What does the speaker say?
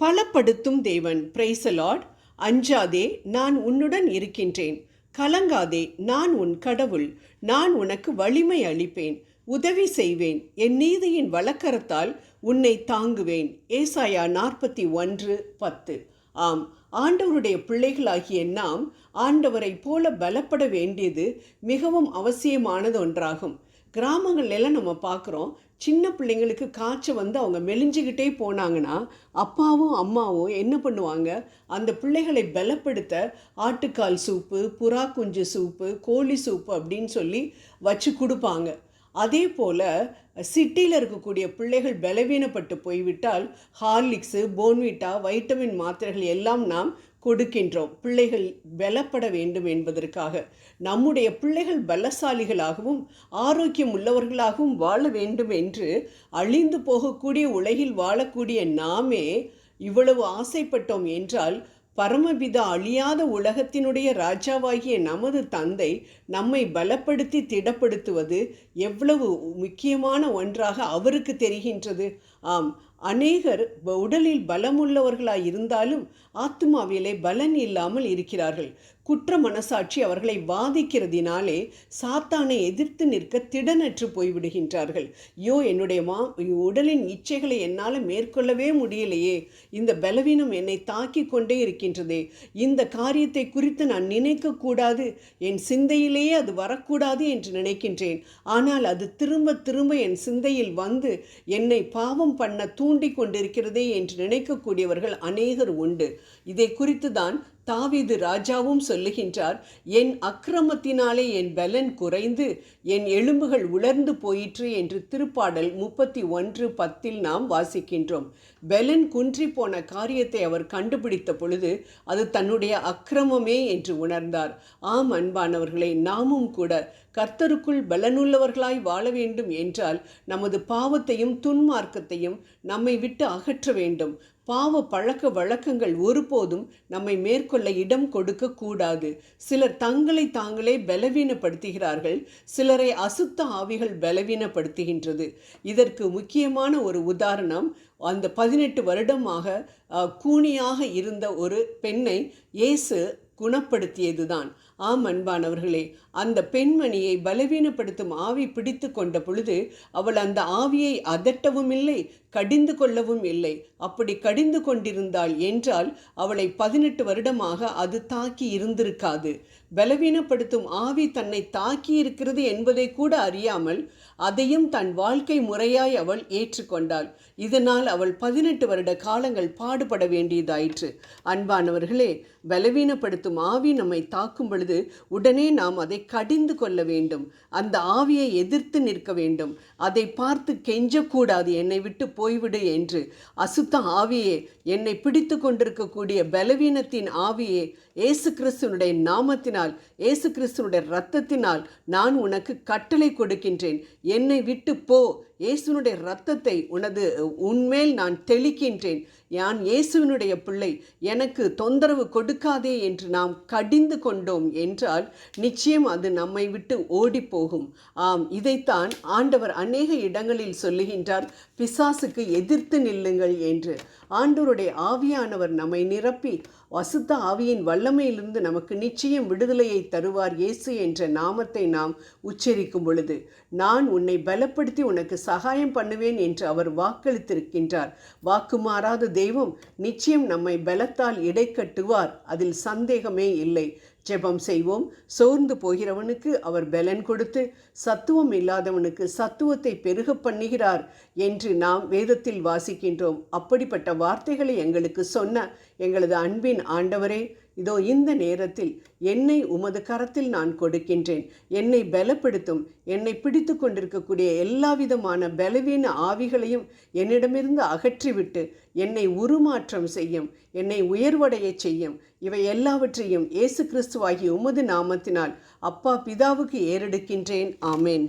பலப்படுத்தும் தேவன். பிரைசலாட் அஞ்சாதே நான் உன்னுடன் இருக்கின்றேன். கலங்காதே நான் உன் கடவுள். நான் உனக்கு வலிமை அளிப்பேன். உதவி செய்வேன். என் நீதியின் வழக்கரத்தால் உன்னை தாங்குவேன். ஏசாயா நாற்பத்தி ஒன்று பத்து. ஆம் ஆண்டவருடைய பிள்ளைகளாகிய நாம் ஆண்டவரை போல பலப்பட வேண்டியது மிகவும் அவசியமானது ஒன்றாகும். கிராமங்கள்ல எல்லாம் நம்ம பார்க்குறோம் சின்ன பிள்ளைங்களுக்கு காய்ச்சல் வந்து அவங்க மெலிஞ்சுக்கிட்டே போனாங்கன்னா அப்பாவும் அம்மாவும் என்ன பண்ணுவாங்க? அந்த பிள்ளைகளை பலப்படுத்த ஆட்டுக்கால் சூப்பு புறா குஞ்சு சூப்பு கோழி சூப்பு அப்படின்னு சொல்லி வச்சு கொடுப்பாங்க. அதே போல் சிட்டியில் இருக்கக்கூடிய பிள்ளைகள் பலவீனப்பட்டு போய்விட்டால் ஹார்லிக்ஸு போன்விட்டா வைட்டமின் மாத்திரைகள் எல்லாம் நாம் கொடுக்கின்றோம். பிள்ளைகள் பலப்பட வேண்டும் என்பதற்காக நம்முடைய பிள்ளைகள் பலசாலிகளாகவும் ஆரோக்கியம் உள்ளவர்களாகவும் வாழ வேண்டும் என்று அழிந்து போகக்கூடிய உலகில் வாழக்கூடிய நாமே இவ்வளவு ஆசைப்பட்டோம் என்றால் பரமபிதா அழியாத உலகத்தினுடைய ராஜாவாகிய நமது தந்தை நம்மை பலப்படுத்தி திடப்படுத்துவது எவ்வளவு முக்கியமான ஒன்றாக அவருக்கு தெரிகின்றது. ஆம் அநேகர் உடலில் பலமுள்ளவர்களாய் இருந்தாலும் ஆத்மாவிலே பலன் இல்லாமல் இருக்கிறார்கள். குற்ற மனசாட்சி அவர்களை பாதிக்கிறதினாலே சாத்தானை எதிர்த்து நிற்க திடனற்று போய்விடுகின்றார்கள். யோ என்னுடைய மா உடலின் இச்சைகளை என்னால் மேற்கொள்ளவே முடியலையே. இந்த பலவீனம் என்னை தாக்கி கொண்டே இருக்கின்றதே. இந்த காரியத்தை குறித்து நான் நினைக்கக்கூடாது என் சிந்தையிலேயே அது வரக்கூடாது என்று நினைக்கின்றேன். ஆனால் அது திரும்ப திரும்ப என் சிந்தையில் வந்து என்னை பாவம் பண்ண தூண்டி கொண்டிருக்கிறதே என்று நினைக்கக்கூடியவர்கள் அநேகர் உண்டு. இதை குறித்து தான் தாவீது ராஜாவும் சொல்லுகின்றார் என் அக்கிரமத்தினாலே என் பலன் குறைந்து என் எலும்புகள் உலர்ந்து போயிற்று என்று திருப்பாடல் முப்பத்தி ஒன்று பத்தில் நாம் வாசிக்கின்றோம். பெலன் குன்றி போன காரியத்தை அவர் கண்டுபிடித்த பொழுது அது தன்னுடைய அக்கிரமமே என்று உணர்ந்தார். ஆம் அன்பானவர்களே நாமும் கூட கர்த்தருக்குள் பலனுள்ளவர்களாய் வாழ வேண்டும் என்றால் நமது பாவத்தையும் துன்மார்க்கத்தையும் நம்மை விட்டு அகற்ற வேண்டும். பாவ பழக்க வழக்கங்கள் ஒருபோதும் நம்மை மேற்கொள்ள இடம் கொடுக்க கூடாது. சிலர் தங்களை தாங்களே பலவீனப்படுத்துகிறார்கள் சிலரை அசுத்த ஆவிகள் பலவீனப்படுத்துகின்றது. இதற்கு முக்கியமான ஒரு உதாரணம் அந்த பதினெட்டு வருடமாக கூனியாக இருந்த ஒரு பெண்ணை இயேசு குணப்படுத்தியதுதான். ஆம் அன்பானவர்களே அந்த பெண்மணியை பலவீனப்படுத்தும் ஆவி பிடித்து கொண்ட பொழுது அவள் அந்த ஆவியை அதட்டவும் இல்லை கடிந்து கொள்ளவும் இல்லை. அப்படி கடிந்து கொண்டிருந்தாள் என்றால் அவளை பதினெட்டு வருடமாக அது தாக்கி இருந்திருக்காது. பலவீனப்படுத்தும் ஆவி தன்னை தாக்கி இருக்கிறது என்பதை கூட அறியாமல் அதையும் தன் வாழ்க்கை முறையாய் அவள் ஏற்றுக்கொண்டாள் இதனால் அவள் பதினெட்டு வருட காலங்கள் பாடுபட வேண்டியதாயிற்று. அன்பானவர்களே பலவீனப்படுத்தும் ஆவி நம்மை தாக்கும் பொழுது உடனே நாம் அதை கடிந்து கொள்ள வேண்டும். அந்த ஆவியை எதிர்த்து நிற்க வேண்டும். அதை பார்த்து கெஞ்சக்கூடாது என்னை விட்டு போய்விடு என்று. அசுத்த ஆவியே என்னை பிடித்து கொண்டிருக்கக்கூடிய பலவீனத்தின் ஆவியே ஏசு கிறிஸ்துனுடைய நாமத்தினால் ஏசு கிறிஸ்துனுடைய இரத்தத்தினால் நான் உனக்கு கட்டளை கொடுக்கின்றேன். என்னை விட்டு போ இயேசுனுடைய இரத்தத்தை உனது உன்மேல் நான் தெளிக்கின்றேன். யான் இயேசுவினுடைய பிள்ளை எனக்கு தொந்தரவு கொடுக்காதே என்று நாம் கடிந்து கொண்டோம் என்றால் நிச்சயம் அது நம்மை விட்டு ஓடி போகும் ஆம் இதைத்தான் ஆண்டவர் அநேக இடங்களில் சொல்லுகின்றார் பிசாசுக்கு எதிர்த்து நில்லுங்கள் என்று. ஆண்டவருடைய ஆவியானவர் நம்மை நிரப்பி வசுத்த ஆவியின் வல்லமையிலிருந்து நமக்கு நிச்சயம் விடுதலையை தருவார் இயேசு என்ற நாமத்தை நாம் உச்சரிக்கும் பொழுது நான் உன்னை பலப்படுத்தி உனக்கு சகாயம் பண்ணுவேன் என்று அவர் வாக்களித்திருக்கின்றார். வாக்குமாறாத தெய்வம் நிச்சயம் நம்மை பலத்தால் இடை கட்டுவார் அதில் சந்தேகமே இல்லை. ஜெபம் செய்வோம். சோர்ந்து போகிறவனுக்கு அவர் பலன் கொடுத்து சத்துவம் இல்லாதவனுக்கு சத்துவத்தை பெருக பண்ணுகிறார் என்று நாம் வேதத்தில் வாசிக்கின்றோம். அப்படிப்பட்ட வார்த்தைகளை எங்களுக்கு சொன்ன எங்களது அன்பின் ஆண்டவரே இதோ இந்த நேரத்தில் என்னை உமது கரத்தில் நான் கொடுக்கின்றேன். என்னை பலப்படுத்தும் என்னை பிடித்து கொண்டிருக்கக்கூடிய எல்லா விதமான பலவீன ஆவிகளையும் என்னிடமிருந்து அகற்றிவிட்டு என்னை உருமாற்றம் செய்யும் என்னை உயர்வடைய செய்யும். இவை எல்லாவற்றையும் இயேசு கிறிஸ்துவாகி உமது நாமத்தினால் அப்பா பிதாவுக்கு ஏறெடுக்கின்றேன். ஆமேன்.